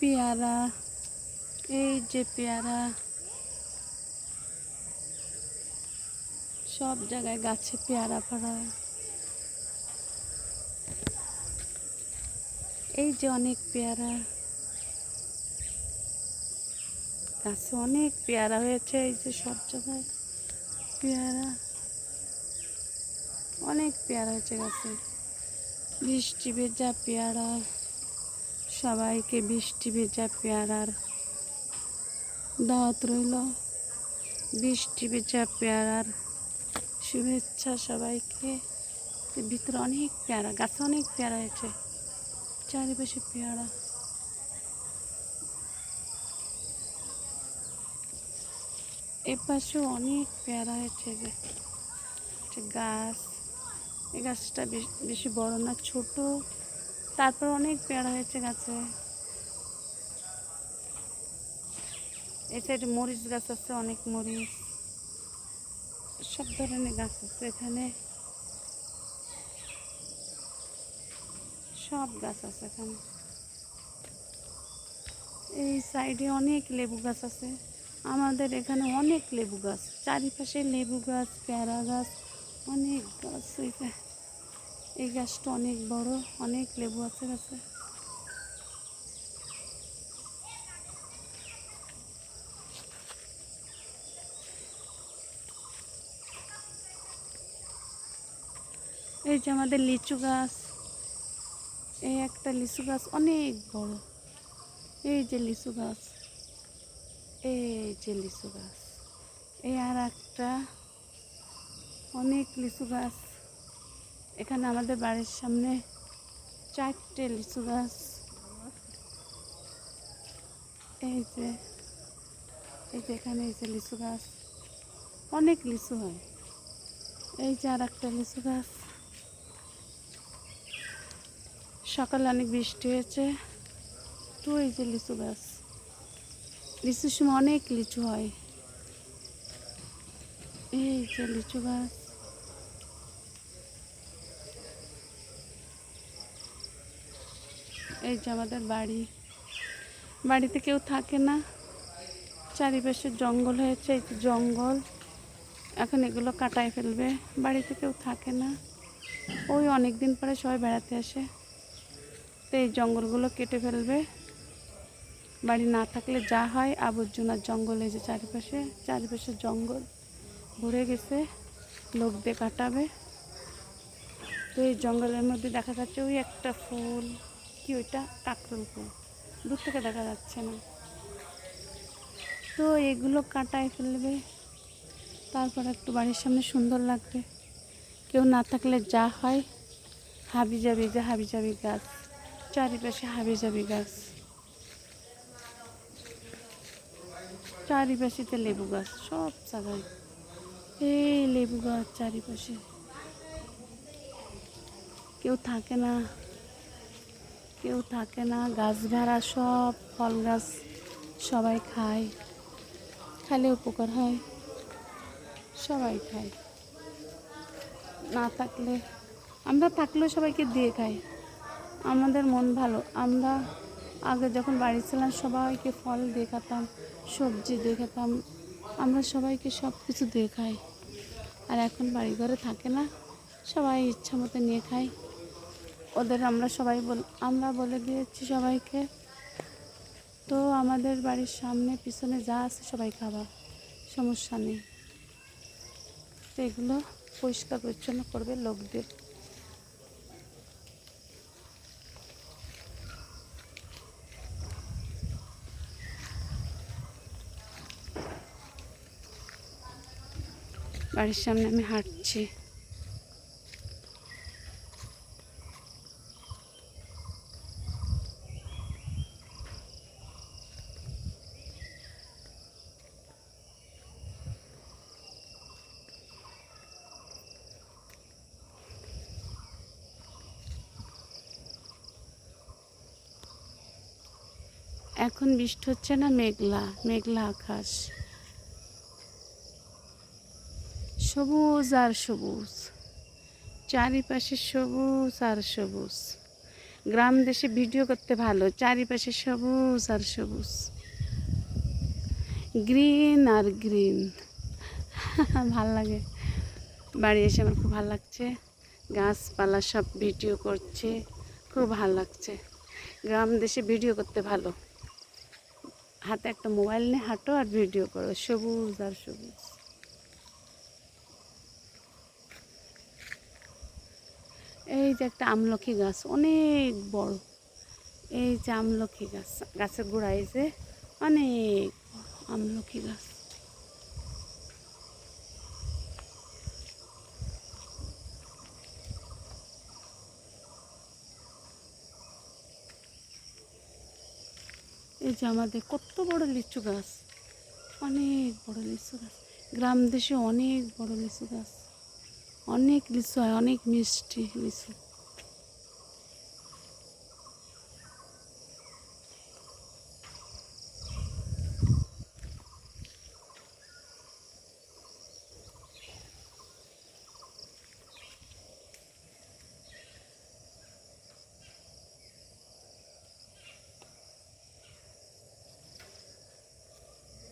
পেয়ারা, এই যে পেয়ারা, সব জায়গায় গাছে পেয়ারা পড়া এই যে অনেক পেয়ারা, গাছে অনেক পেয়ারা হয়েছে, এই যে সব জায়গায় পেয়ারা, অনেক পেয়ারা হয়েছে গাছে। বৃষ্টি ভেজা পেয়ারা সবাইকে বৃষ্টি ভেজা পেয়ারার দাওয়াত রইল। বৃষ্টি ভেজা পেয়ারার শুভেচ্ছা সবাইকে। ভিতরে অনেক পেয়ারা, গাছে অনেক পেয়ারা হয়েছে। চারিপাশে পেয়ারা। এ পাশেও অনেক পেয়ারা হয়েছে গাছ। এই গাছটা বেশি বড় না, ছোট। তারপর অনেক পেয়ারা হয়েছে গাছে। এই সাইডে মরিচ গাছ আছে, অনেক মরিচ। সব ধরনের গাছ আছে এখানে। সব গাছ আছে এখানে। এই সাইডে অনেক লেবু গাছ আছে। আমাদের এখানে অনেক লেবু গাছ, চারিপাশে লেবু গাছ, পেয়ারা গাছ, অনেক গাছ এই গাছটা অনেক বড়, অনেক লেবু আছে গাছে। এই যে আমাদের লিচু গাছ, এই একটা লিচু গাছ অনেক বড়। এই যে লিচু গাছ, এই যে লিচু গাছ, এই আর একটা অনেক লিচু গাছ। এখানে আমাদের বাড়ির সামনে চারটে লিচু গাছ। এই যে এই যে এখানে এই যে লিচু গাছ। অনেক লিচু হয়। এই যে আর একটা লিচু গাছ। সকালে অনেক বৃষ্টি হয়েছে। তো এই যে লিচু গাছ। লিচুর সময় অনেক লিচু হয়। এই যে লিচু গাছ। এই যে আমাদের বাড়ি। বাড়িতে কেউ থাকে না। চারিপাশে জঙ্গল হয়েছে, এই যে জঙ্গল। এখন এগুলো কাটায় ফেলবে। বাড়িতে কেউ থাকে না। ওই অনেক দিন পরে সবাই বেড়াতে আসে। তো এই জঙ্গলগুলো কেটে ফেলবে। বাড়ি না থাকলে যা হয়, আবর্জনার জঙ্গল যে চারিপাশে। চারিপাশে জঙ্গল ভরে গেছে। লোক দিয়ে কাটাবে। তো এই জঙ্গলের মধ্যে দেখা যাচ্ছে ওই একটা ফুল। কি ওইটা? কাকরুল ফুল। দূর থেকে দেখা যাচ্ছে না। তো এগুলো কাটায় ফেলবে। তারপর একটু বাড়ির সামনে সুন্দর লাগবে। কেউ না থাকলে যা হয় হাবি যাবি যে হাবি যাবি গাছ। চারিপাশে হাবি যাবি গাছ। চারিপাশেতে লেবু গাছ, সব জায়গায়। এই লেবু গাছ চারিপাশে। কেউ থাকে না। কেউ থাকে না গাছ ভাড়া সব ফল গাছ সবাই খায়। খালে উপকার হয়, সবাই খায়। না থাকলে, আমরা থাকলেও সবাইকে দিয়ে খাই। আমাদের মন ভালো। আমরা আগে যখন বাড়ি ছিলাম, সবাইকে ফল দিয়ে খেতাম, সবজি দিয়ে খেতাম। আমরা সবাইকে সব কিছু দিয়ে খাই। আর এখন বাড়ি ঘরে থাকে না, সবাই ইচ্ছা মতো নিয়ে খাই ওদের আমরা সবাই বল আমরা বলে দিয়েছি সবাইকে। তো আমাদের বাড়ির সামনে, পিছনে যা আছে সবাই খাবা, সমস্যা নেই। তো এগুলো পরিষ্কার পরিচ্ছন্ন করবে লোকদের। বাড়ির সামনে আমি হাঁটছি। এখন বৃষ্টি হচ্ছে না, মেঘলা মেঘলা আকাশ। সবুজ আর সবুজ। চারিপাশে সবুজ আর সবুজ। গ্রাম দেশে ভিডিও করতে ভালো, চারিপাশে সবুজ আর সবুজ। গ্রিন আর গ্রিন। ভালো লাগে। বাড়ি এসে আমার খুব ভালো লাগছে। গাছপালা সব ভিডিও করছে, খুব ভালো লাগছে। গ্রাম দেশে ভিডিও করতে ভালো। হাতে একটা মোবাইল নিয়ে হাঁটো আর ভিডিও করো, সবুজ আর সবুজ। এই যে একটা আমলকি গাছ, অনেক বড়। এই যে আমলকি গাছ, গাছের গোড়ায় যে অনেক আমলকি গাছ। এই যে আমাদের কত বড় লিচু গাছ, অনেক বড় লিচু গাছ। গ্রাম দেশে অনেক বড় লিচু গাছ, অনেক লিচু হয়, অনেক মিষ্টি লিচু।